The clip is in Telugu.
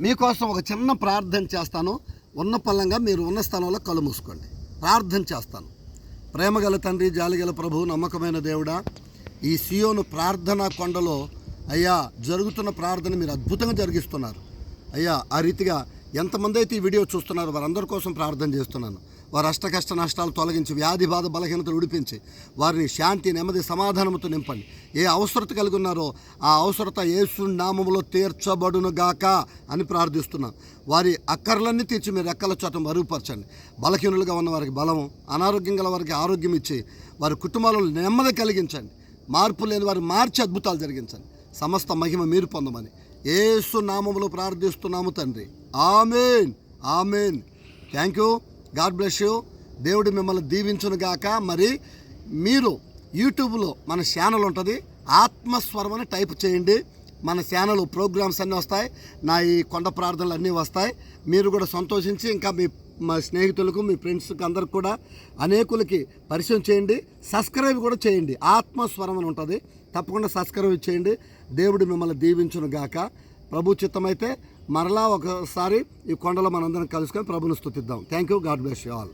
మీకోసం ఒక చిన్న ప్రార్థన చేస్తాను. ఉన్న పల్లంగా మీరు ఉన్న స్థలంలో కళ్ళు మూసుకోండి. ప్రార్థన చేస్తాను. ప్రేమగల తండ్రి జాలిగల ప్రభు నమ్మకమైన దేవుడా ఈ సియోను ప్రార్థన కొండలో అయ్యా జరుగుతున్న ప్రార్థన మీరు అద్భుతంగా జరిగిస్తున్నారు. అయ్యా ఆ రీతిగా ఎంతమంది అయితే ఈ వీడియో చూస్తున్నారో వారందరి కోసం ప్రార్థన చేస్తున్నాను. వారి అష్ట కష్ట నష్టాలు తొలగించి వ్యాధి బాధ బలహీనతలు ఉడిపించి వారిని శాంతి నెమ్మది సమాధానముతో నింపండి. ఏ అవసరత కలిగి ఉన్నారో ఆ అవసరత యేసు నామములో తీర్చబడును గాక అని ప్రార్థిస్తున్నాను. వారి అక్కర్లన్నీ తీర్చి మీరు రెక్కల చోట మరుగుపరచండి. బలహీనులుగా ఉన్న వారికి బలము అనారోగ్యం గల వారికి ఆరోగ్యం ఇచ్చి వారి కుటుంబాలను నెమ్మది కలిగించండి. మార్పు లేని వారు మార్చి అద్భుతాలు జరిగించండి. సమస్త మహిమ మీరు పొందమని ఏసు నామములు ప్రార్థిస్తున్నాము తండ్రి. Amen. Amen. Thank you God bless you దేవుడు మిమ్మల్ని దీవించును గాక. మరి మీరు యూట్యూబ్లో మన ఛానల్ ఉంటుంది. ఆత్మస్వరం అని టైప్ చేయండి. మన ఛానల్ ప్రోగ్రామ్స్ అన్నీ వస్తాయి. నా ఈ కొండ ప్రార్థనలు అన్నీ వస్తాయి. మీరు కూడా సంతోషించి ఇంకా మీ మా స్నేహితులకు మీ ఫ్రెండ్స్కి అందరికి కూడా అనేకులకి పరిచయం చేయండి. సబ్స్క్రైబ్ కూడా చేయండి. ఆత్మస్వరం అని ఉంటుంది. తప్పకుండా సబ్స్క్రైబ్ చేయండి. దేవుడు మిమ్మల్ని దీవించును గాక. ప్రభు చిత్తమైతే మరలా ఒకసారి ఈ కొండలో మనందరం కలుసుకొని ప్రభుని స్థుతిద్దాం. Thank you God bless you all